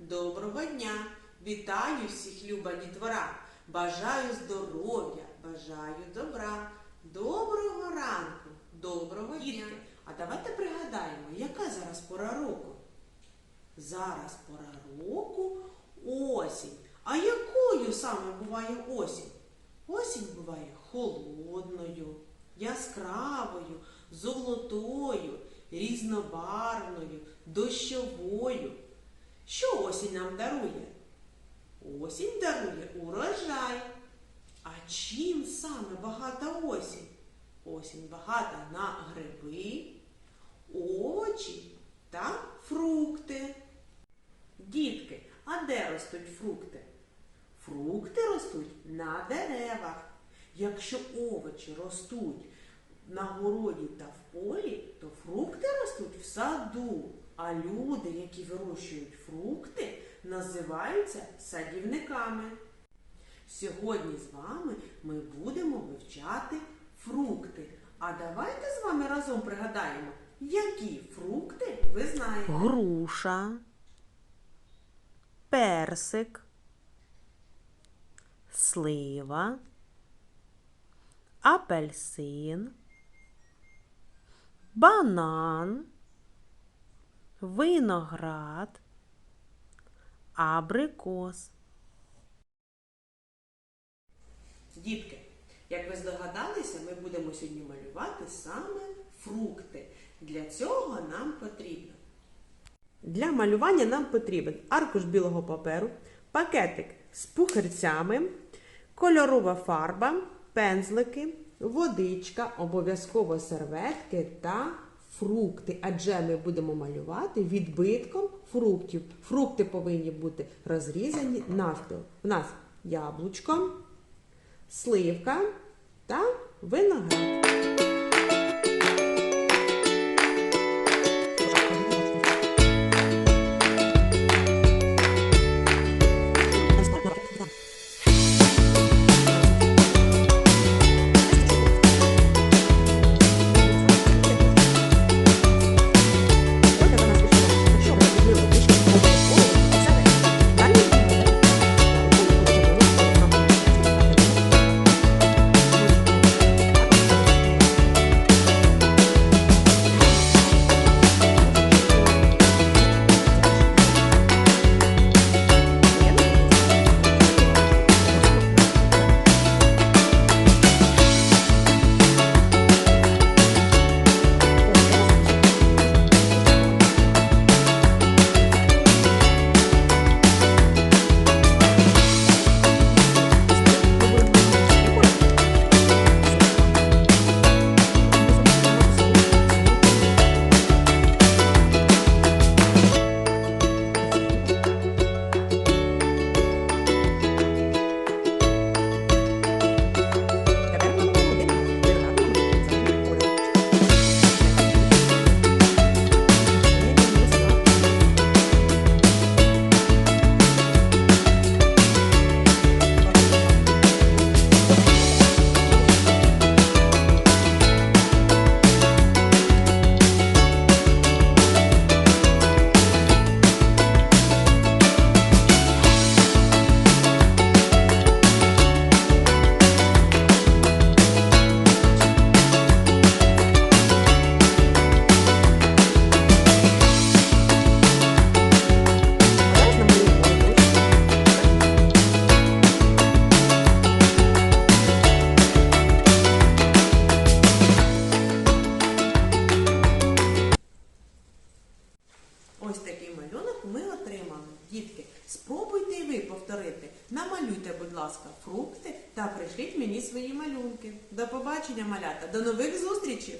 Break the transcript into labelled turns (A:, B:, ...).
A: Доброго дня! Вітаю всіх, люба дітвора! Бажаю здоров'я, бажаю добра, доброго ранку, доброго дня. А давайте пригадаємо, яка зараз пора року? Зараз пора року осінь. А якою саме буває осінь? Осінь буває холодною, яскравою, золотою, різнобарвною, дощовою. Що осінь нам дарує? Осінь дарує урожай. А чим саме багата осінь? Осінь багата на гриби, овочі та фрукти. Дітки, а де ростуть фрукти? Фрукти ростуть на деревах. Якщо овочі ростуть на городі та в полі, то фрукти ростуть в саду. А люди, які вирощують фрукти, називаються садівниками. Сьогодні з вами ми будемо вивчати фрукти. А давайте з вами разом пригадаємо, які фрукти ви знаєте.
B: груша, персик, слива, апельсин, банан, виноград, абрикос.
A: Дітки, як ви здогадалися, ми будемо сьогодні малювати саме фрукти. Для цього нам потрібно. Для малювання нам потрібен аркуш білого паперу, пакетик з пухирцями, кольорова фарба, пензлики, водичка, обов'язково серветки та фрукти. Адже ми будемо малювати відбитком фруктів. Фрукти повинні бути розрізані навпіл. У нас яблучко, сливка та виноград. Повторити. Намалюйте, будь ласка, фрукти та прийшліть мені свої малюнки. До побачення, малята. До нових зустрічей!